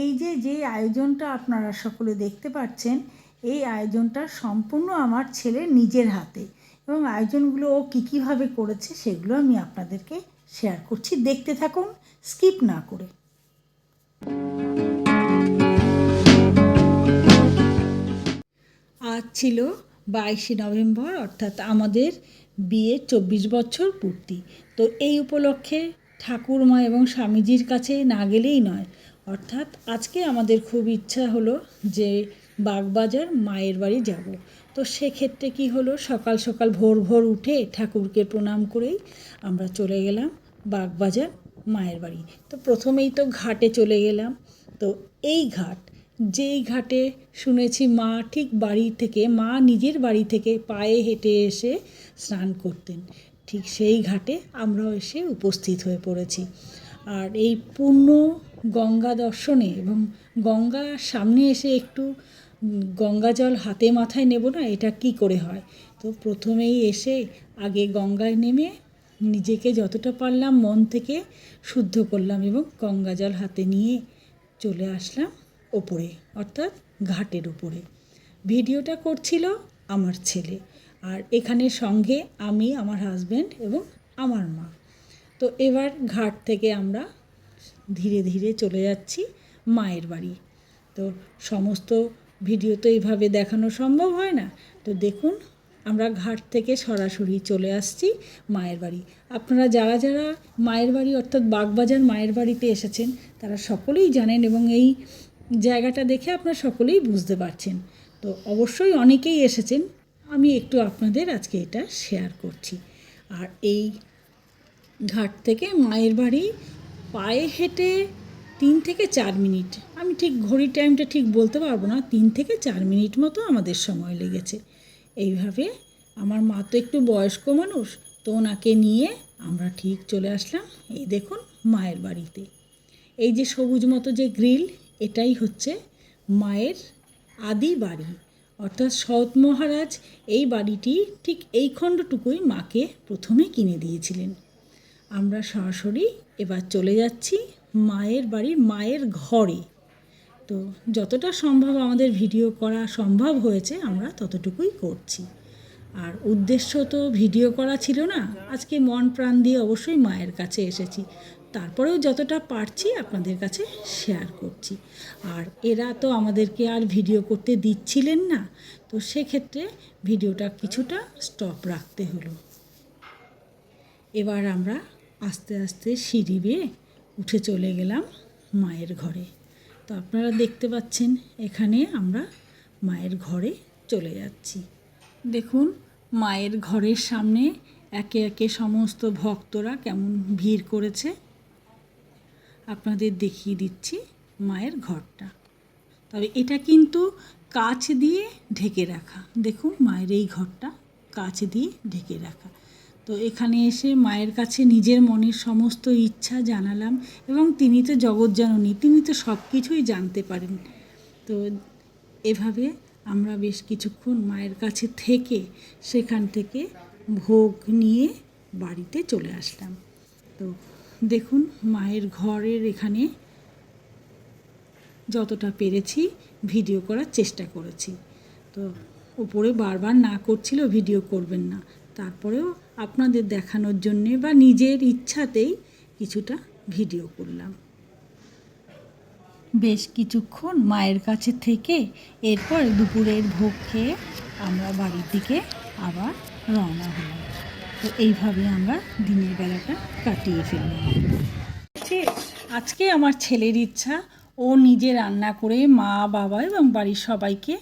এই যে যে আয়োজনটা আপনারা সকলে দেখতে পাচ্ছেন, এই আয়োজনটা সম্পূর্ণ আমার ছেলের নিজের হাতে এবং আয়োজনগুলো ও কী কীভাবে করেছে সেগুলো আমি আপনাদেরকে শেয়ার করছি। দেখতে থাকুন স্কিপ না করে। আজ ছিল বাইশে নভেম্বর, অর্থাৎ আমাদের বিয়ের চব্বিশ বছর পূর্তি। তো এই উপলক্ষে ঠাকুরমা এবং স্বামীজির কাছে না গেলেই নয় অর্থাৎ আজকে আমাদের খুব ইচ্ছা হলো যে বাগবাজার মায়ের বাড়ি যাব। তো সেক্ষেত্রে কি হলো? সকাল সকাল ভোর ভোর উঠে ঠাকুরকে প্রণাম করেই আমরা চলে গেলাম বাগবাজার মায়ের বাড়ি। তো প্রথমেই তো ঘাটে চলে গেলাম। তো এই ঘাট, যেই ঘাটে শুনেছি মা ঠিক বাড়ি থেকে, মা নিজের বাড়ি থেকে পায়ে হেঁটে এসে স্নান করতেন। ঠিক সেই ঘাটে আমরাও এসে উপস্থিত হয়ে পড়েছি। আর এই পূর্ণ গঙ্গা দর্শনে এবং গঙ্গা সামনে এসে একটু গঙ্গা জল হাতে মাথায় নেব না, এটা কি করে হয়? তো প্রথমেই এসে আগে গঙ্গায় নেমে নিজেকে যতটা পারলাম মন থেকে শুদ্ধ করলাম এবং গঙ্গা জল হাতে নিয়ে চলে আসলাম ওপরে, অর্থাৎ ঘাটের উপরে। ভিডিওটা করছিল আমার ছেলে আর এখানে সঙ্গে আমি, আমার হাজব্যান্ড এবং আমার মা। তো এবার ঘাট থেকে আমরা ধীরে ধীরে চলে যাচ্ছি মায়ের বাড়ি। তো সমস্ত ভিডিও তো এইভাবে দেখানো সম্ভব হয় না। তো দেখুন, আমরা ঘাট থেকে সরাসরি চলে আসছি মায়ের বাড়ি। আপনারা যারা যারা মায়ের বাড়ি, অর্থাৎ বাগবাজার মায়ের বাড়িতে এসেছেন, তারা সকলেই জানেন এবং এই জায়গাটা দেখে আপনারা সকলেই বুঝতে পারছেন। তো অবশ্যই অনেকেই এসেছেন। আমি একটু আপনাদের আজকে এটা শেয়ার করছি। আর এই ঘাট থেকে মায়ের বাড়ি পায়ে হেঁটে তিন থেকে চার মিনিট। আমি ঠিক ঘড়ির টাইমটা ঠিক বলতে পারব না, তিন থেকে চার মিনিট মতো আমাদের সময় লেগেছে। এইভাবে আমার মা তো একটু বয়স্ক মানুষ, তো ওনাকে নিয়ে আমরা ঠিক চলে আসলাম। এই দেখুন মায়ের বাড়িতে। এই যে সবুজ মতো যে গ্রিল, এটাই হচ্ছে মায়ের আদি বাড়ি। অর্থাৎ সৎ মহারাজ এই বাড়িটি ঠিক এই খণ্ডটুকুই মাকে প্রথমে কিনে দিয়েছিলেন। আমরা সরাসরি এবার চলে যাচ্ছি মায়ের বাড়ির মায়ের ঘরে। তো যতটা সম্ভব আমাদের ভিডিও করা সম্ভব হয়েছে, আমরা ততটুকুই করছি। আর উদ্দেশ্য তো ভিডিও করা ছিল না, আজকে মন প্রাণ দিয়ে অবশ্যই মায়ের কাছে এসেছি। তারপরেও যতটা পারছি আপনাদের কাছে শেয়ার করছি। আর এরা তো আমাদেরকে আর ভিডিও করতে দিচ্ছিলেন না, তো সেক্ষেত্রে ভিডিওটা কিছুটা স্টপ রাখতে হলো। এবার আমরা আস্তে আস্তে সিঁড়ি বেয়ে উঠে চলে গেলাম মায়ের ঘরে। তো আপনারা দেখতে পাচ্ছেন এখানে আমরা মায়ের ঘরে চলে যাচ্ছি। দেখুন, মায়ের ঘরের সামনে একে একে সমস্ত ভক্তরা কেমন ভিড় করেছে। আপনাদের দেখিয়ে দিচ্ছি মায়ের ঘরটা। তবে এটা কিন্তু কাচ দিয়ে ঢেকে রাখা। দেখুন, মায়ের এই ঘরটা কাচ দিয়ে ঢেকে রাখা। তো এখানে এসে মায়ের কাছে নিজের মনের সমস্ত ইচ্ছা জানালাম এবং তিনি তো জগৎ জগৎজননী তিনি তো সব কিছুই জানতে পারেন। তো এভাবে আমরা বেশ কিছুক্ষণ মায়ের কাছে থেকে সেখান থেকে ভোগ নিয়ে বাড়িতে চলে আসলাম। তো দেখুন মায়ের ঘরের এখানে যতটা পেরেছি ভিডিও করার চেষ্টা করেছি। তো ওপরে বারবার না করছিল, ভিডিও করবেন না। তারপরেও আপনাদের দেখানোর জন্যে বা নিজের ইচ্ছাতেই কিছুটা ভিডিও করলাম। বেশ কিছুক্ষণ মায়ের কাছে থেকে এরপর দুপুরের ভোগ খেয়ে আমরা বাড়ির দিকে আবার রওনা হলাম। তো এইভাবে আমরা দিনের বেলাটা কাটিয়ে ফেললাম। আজকে আমার ছেলের ইচ্ছা ও নিজে রান্না করে মা বাবা এবং বাড়ির সবাইকে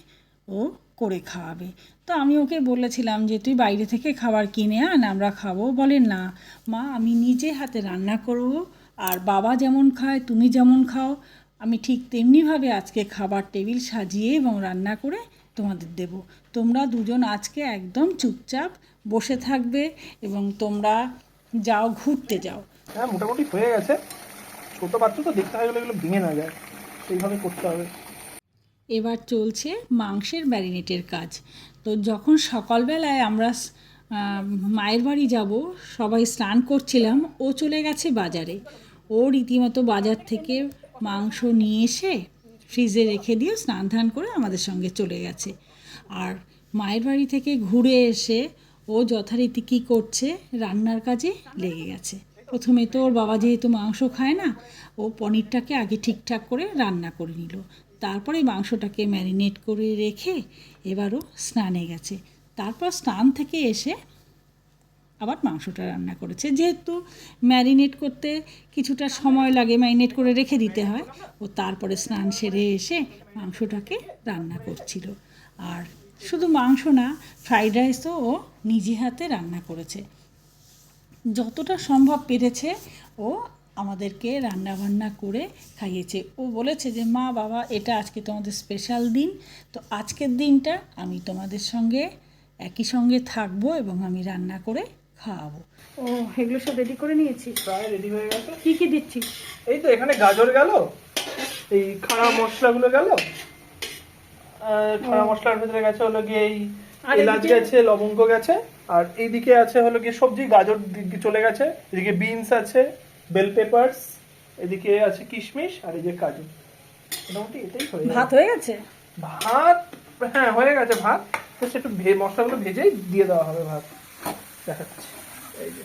ও করে খাওয়াবে। তো আমি ওকে বলেছিলাম যে, তুই বাইরে থেকে খাবার কিনে আন, আমরা খাব। বলে, না, মা, আমি নিজে হাতে রান্না করব, আর বাবা যেমন খায়, তুমি যেমন খাও। আমি ঠিক তেমনিভাবে আজকে খাবার টেবিল সাজিয়ে এবং রান্না করে তোমাদের দেব। তোমরা দুজন আজকে একদম চুপচাপ বসে থাকবে এবং তোমরা যাও, ঘুরতে যাও। হ্যাঁ মোটামুটি হয়ে গেছে। ছোটো বাচ্চা তো দেখতে হয় এগুলো ভেঙে না যায়। সেইভাবে করতে হবে। এবার চলছে মাংসের ম্যারিনেটের কাজ। তো যখন সকালবেলায় আমরা মায়ের বাড়ি যাব, সবাই স্নান করছিলাম, ও চলে গেছে বাজারে। ও রীতিমতো বাজার থেকে মাংস নিয়ে এসে ফ্রিজে রেখে দিয়ে স্নান ধান করে আমাদের সঙ্গে চলে গেছে। আর মায়ের বাড়ি থেকে ঘুরে এসে ও যথারীতি কী করছে, রান্নার কাজে লেগে গেছে। প্রথমে তো ওর বাবা যেহেতু মাংস খায় না, ও পনিরটাকে আগে ঠিকঠাক করে রান্না করে নিল। তারপরে মাংসটাকে ম্যারিনেট করে রেখে এবারও স্নানে গেছে। তারপর স্নান থেকে এসে আবার মাংসটা রান্না করেছে। যেহেতু ম্যারিনেট করতে কিছুটা সময় লাগে ম্যারিনেট করে রেখে দিতে হয়, ও তারপরে স্নান সেরে এসে মাংসটাকে রান্না করছিল। আর শুধু মাংস না, ফ্রাইড রাইসও ও নিজে হাতে রান্না করেছে। যতটা সম্ভব পেরেছে ও আমাদেরকে রান্না বান্না করে খাইয়েছে। ও বলেছে যে মা বাবা এটা আজকে তোমাদের স্পেশাল দিন। তো আজকের দিনটা আমি তোমাদের সঙ্গে একই সঙ্গে থাকব এবং আমি রান্না করে খাওয়াবো। ও এগুলো সব রেডি করে নিয়েছি? প্রায় রেডি হয়ে গেছে। কি কি দিচ্ছিস? এই তো এখানে গাজর গেল এই খাড়া মশলাগুলো গেল খাড়া মশলার ভেতরে গেছে হলো গিয়ে এই আর এলাচ গেছে লবঙ্গ গেছে আর এইদিকে আছে হলো গিয়ে সবজি গাজর দিকে চলে গেছে এদিকে বিনস আছে বেল পেপারস এদিকে আছে কিশমিশ আর এই যে কাজু। মোটামুটি এটাই হয়ে। ভাত হয়ে গেছে? ভাত হ্যাঁ হয়ে গেছে ভাত। তো একটু ভে মশলাগুলো ভেজেই দিয়ে দেওয়া হবে ভাত। দেখাচ্ছি। এই যে।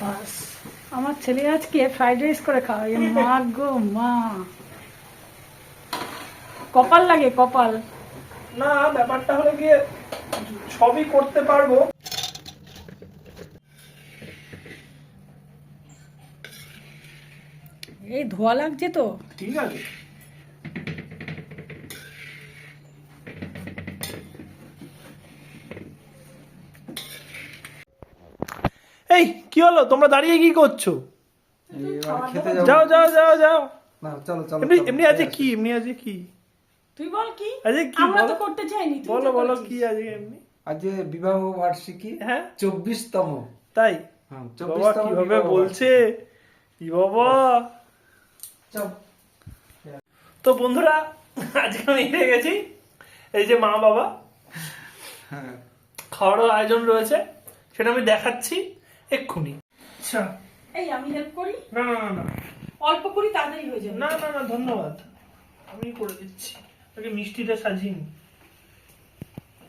বাস আমার ছেলে আজকে ফ্রাইড রাইস করে খাওয়াই মা গো মা। কপাল লাগে কপাল। না ব্যাপারটা হলো গিয়ে সবই করতে পারব। এই ধোয়া লাগছে তো। ঠিক আছে। এই কি হলো? তোমরা দাঁড়িয়ে কি করছ? খেতে যাও যাও যাও যাও। না চলো চলো এমনি চলো। এমনি আছে কি? এমনি আছে কি? তুই বল কি? আজকে কি আমরা তো করতে চাইনি তুই বলো বলো কি আজকে এমনি? আজ যে বিবাহ বার্ষিকী হ্যাঁ। চব্বিশতম। তাই? হ্যাঁ বাবা কীভাবে বলছে? কি বাবা? তো বন্ধুরা আজকে আমি এসে গেছি। এই যে মা বাবা হ্যাঁ। খাওয়ারও আয়োজন রয়েছে। সেটা আমি দেখাচ্ছি এক্ষুনি। আচ্ছা। এই আমি হেল্প করি? না না না না। অল্প করি তাড়াতাড়ি হয়ে যাবে। না না না ধন্যবাদ। আমি করে দিচ্ছি। আগে মিষ্টিটা সাজিয়ে নি।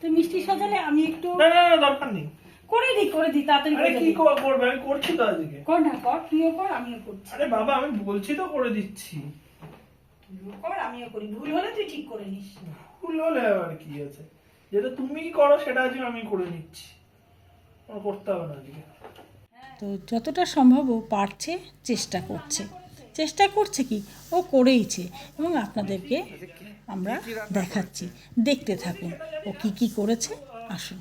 তুই মিষ্টি সাজালে আমি একটু না না না দরকার নেই। করে দি করে দি তাড়াতাড়ি আরে কি করবে? আমি করছি তো আজকে। কর না কর তুইও কর আমিও করছি। আরে বাবা আমি বলছি তো করে দিচ্ছি। তুইও কর আমিও করি। ভুল হলে তুই ঠিক করে নিস। ভুল হলে আবার কি আছে? যেটা তুমি করো সেটা আজকে আমি করে নিচ্ছি। আমার করতে হবে না আজকে। তো যতটা সম্ভব ও পারছে চেষ্টা করছে। চেষ্টা করছে কি? ও করেইছে এবং আপনাদেরকে আমরা দেখাচ্ছি। দেখতে থাকুন। ও কি কি করেছে? আসুন।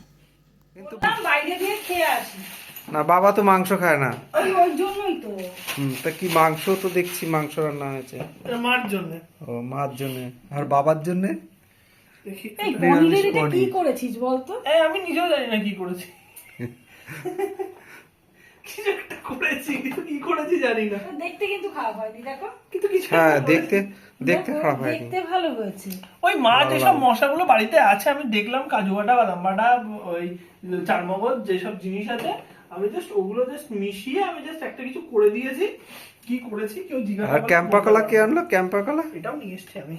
না বাবা তো মাংস খায় না। ওই ওই জন্যই তো। হুম তা কি মাংস তো দেখছি মাংস রান্না হয়েছে। মার জন্য। ও মার জন্য। আর বাবার জন্য? কি করেছিস বলতো? এই আমি নিজেও জানি না কি করেছি। কিছু একটা করেছি কিন্তু কি করেছি জানি না। দেখতে কিন্তু খারাপ হয়নি দেখো। কিন্তু কিছু হ্যাঁ দেখতে দেখতে খারাপ হয়নি। দেখতে ভালো হয়েছে। ওই মা যেসব মশলাগুলো বাড়িতে আছে আমি দেখলাম কাজু বাটা বাদাম বাটা ওই চারমগজ যেসব জিনিস আছে আমি জাস্ট ওগুলো জাস্ট মিশিয়ে আমি জাস্ট একটা কিছু করে দিয়েছি। কি করেছি কেউ জিজ্ঞাসা আর ক্যাম্পা কলা কে আনলো? ক্যাম্পা কলা? এটাও নিয়ে এসছি আমি।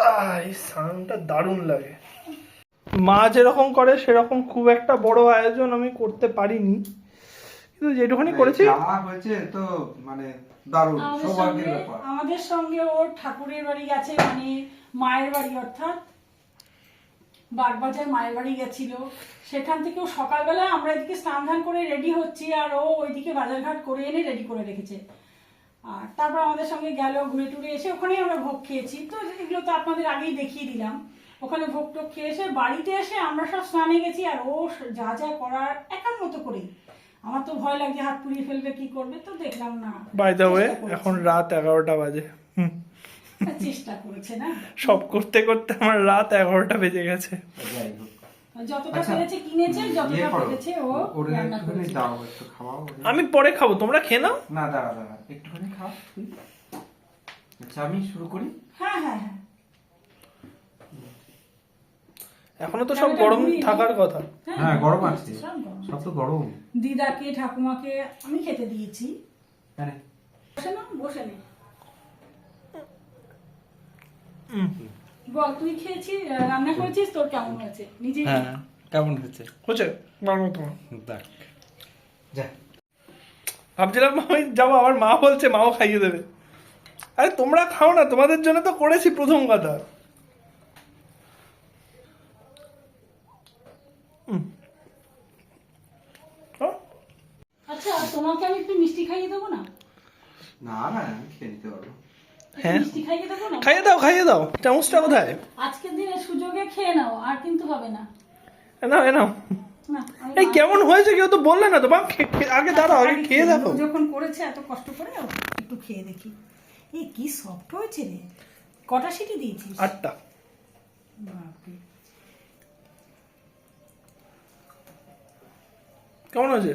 আহ, এই সাউন্ডটা দারুণ লাগে। মা যেরকম করে সেরকম খুব একটা বড় আয়োজন আমি করতে পারিনি। কিন্তু যেটুখানি করেছি যা হয়েছে তো মানে দারুণ সৌভাগ্যের ব্যাপার। আমাদের সঙ্গে ওর ঠাকুরের বাড়ি গেছে মানে মায়ের বাড়ি অর্থাৎ বাগবাজার মায়ের বাড়ি গেছিল। সেখান থেকে ও সকালবেলা আমরা এদিকে স্নান ধান করে রেডি হচ্ছি আর ও ওইদিকে বাজারঘাট করে এনে রেডি করে রেখেছে। আর তারপর আমাদের সঙ্গে গেল ঘুরে টুরে এসে ওখানেই আমরা ভোগ খেয়েছি। তো এগুলো তো আপনাদের আগেই দেখিয়ে দিলাম। ওখানে ভোগ টোগ খেয়ে এসে বাড়িতে এসে আমরা সব স্নানে গেছি আর ও যা যা করার একার মতো করেই। আমার তো ভয় লাগছে হাত পুড়িয়ে ফেলবে কি করবে তো দেখলাম না। বাই দ্য ওয়ে এখন রাত এগারোটা বাজে। চেষ্টা করেছে না? সব করতে করতে আমার রাত এগারোটা বেজে গেছে। যতটা আচ্ছা, পেরেছে কিনেছে ইয়ে যতটা পেরেছে ও রান্না করেছে। দাও একটু খাওয়াও। আমি পরে খাব তোমরা খেয়ে নাও। না দাঁড়া দাঁড়া একটুখানি খাও তুই। আচ্ছা আমি শুরু করি? হ্যাঁ হ্যাঁ হ্যাঁ। এখনও তো সব গরম থাকার কথা। হ্যাঁ গরম আছে। সব তো গরম। দিদাকে ঠাকুমাকে আমি খেতে দিয়েছি। হ্যাঁ বসে না বসে নে। হুম। বল তুই খেয়েছিস রান্না করেছিস? তোর কেমন হয়েছে? নিজে হ্যাঁ কেমন হয়েছে? হচ্ছে ভালো তোমার দেখ। যা। ভাবছিলাম আমি যাব আমার মা বলছে মাও খাইয়ে দেবে। আরে তোমরা খাও না তোমাদের জন্য তো করেছি প্রথম কথা হুম। হ্যাঁ? আচ্ছা তোমাকে আমি একটু মিষ্টি খাইয়ে দেবো না? না না আমি খেয়ে নিতে পারব। হ্যাঁ। খাইয়ে দেবো না? খাইয়ে দাও খাইয়ে দাও। চামচটা কোথায়? আজকের দিনে সুযোগে খেয়ে নাও আর কিন্তু হবে না। এ নাও নাও। এই কেমন হয়েছে কেউ তো বললে না তো আগে দাঁড়াও আগে খেয়ে দেখো। যখন করেছে এত কষ্ট করে একটু খেয়ে দেখি। এই কি সফট হয়েছে রে। কটা সিটি দিয়েছিস? আটটা। বাপরে। কেমন হয়েছে?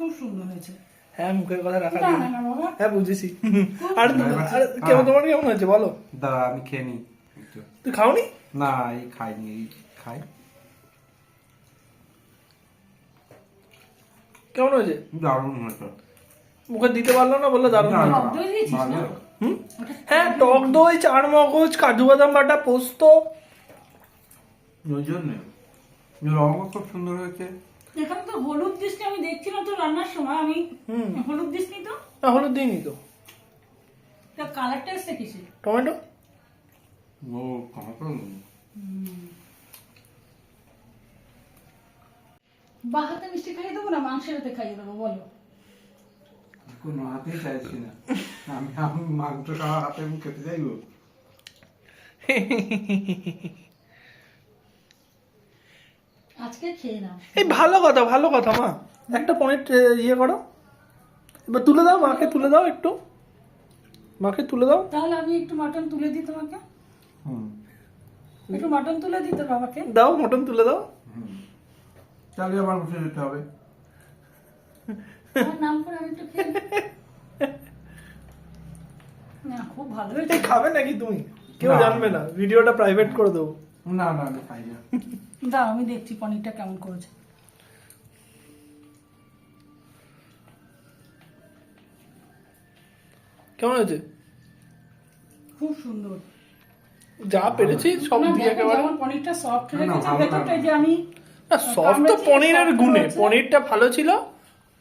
খুব সুন্দর হয়েছে। হ্যাঁ মুখের কথা রাখা না না। না। না বাবা। হ্যাঁ বুঝেছি। আর আর কেমন হ্যাঁ। তোমার কেমন হয়েছে? বলো। দাঁড়া আমি খেয়ে নিই তুই খাওনি? না এই খাইনি খাই। কেমন হয়েছে? দারুণ হয়েছে। মুখে দিতে পারল না? বলল দারুণ না, হয়েছে। টক দই? হ্যাঁ টক দই চার মগজ কাজু বাদাম বাটা পোস্ত। ওই জন্য। রঙও খুব সুন্দর হয়েছে। এখানে তো হলুদ দিসনি আমি দেখছিলাম তো রান্নার সময় আমি হলুদ দিসনি তো? না হলুদ দিইনি তো। তা কালারটা এসছে কিসে টমেটো? ও টমেটো? বা হাতে মিষ্টি খাইয়ে দেবো না মাংসের হাতে খাইয়ে দেবো বলো। কোনো হাতেই চাইছি না। আমি আমি মাংস খাওয়া হাতে আমি খেতে চাইব আজকে খেয়ে নাও। এই ভালো কথা ভালো কথা মা। একটা পনির ইয়ে করো। এবার তুলে দাও মাকে তুলে দাও একটু। মাকে তুলে দাও। তাহলে আমি একটু মাটন তুলে দিই তোমাকে। হুম। একটু মাটন তুলে দিই তোর বাবাকে। দাও মটন তুলে দাও। তাহলে আবার বসে যেতে হবে। নাম করে আমি একটু খেয়ে না খুব ভালো খাবে নাকি তুমি? কেউ জানবে না। ভিডিওটা প্রাইভেট করে দেবো। না না আমি খাই না। দাও আমি দেখছি পনিরটা কেমন করেছে। কেমন হয়েছে? খুব সুন্দর। যা পেরেছি সব দিয়ে একেবারে। যেমন পনিরটা সফট না, না, রেখেছে ভালো ভেতরটা না। যে আমি সফট তো পনিরের গুণে। পনিরটা ভালো ছিল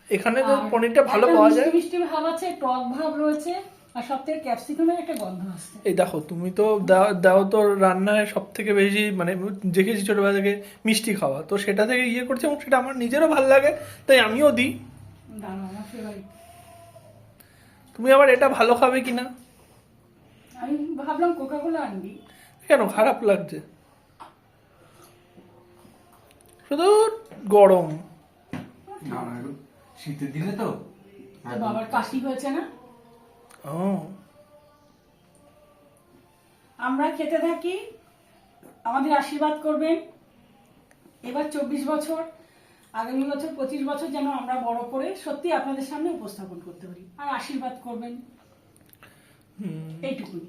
এখানে তো পনিরটা ভালো পাওয়া যায়। মিষ্টি ভাব আছে টক ভাব রয়েছে। আর সব থেকে ক্যাপসিকামের একটা গন্ধ আসছে। এই দেখো তুমি তো দাও- দাও তো রান্নায় সব থেকে বেশি মানে দেখেছি ছোটবেলা থেকে মিষ্টি খাওয়া। তো সেটা থেকে ইয়ে করছে এবং সেটা আমার নিজেরও ভালো লাগে তাই আমিও দিই। তুমি আবার এটা ভালো খাবে কিনা? আমি ভাবলাম কোকা কোলা আনবি। কেন? খারাপ লাগছে। শুধু গরম। শীতের দিনে তো। বাবার কাশি হয়েছে না? আমরা খেতে থাকি আমাদের আশীর্বাদ করবেন। এবার চব্বিশ বছর আগামী বছর পঁচিশ বছর যেন আমরা বড় করে সত্যি আপনাদের সামনে উপস্থাপন করতে পারি। আর আশীর্বাদ করবেন। এইটুকুই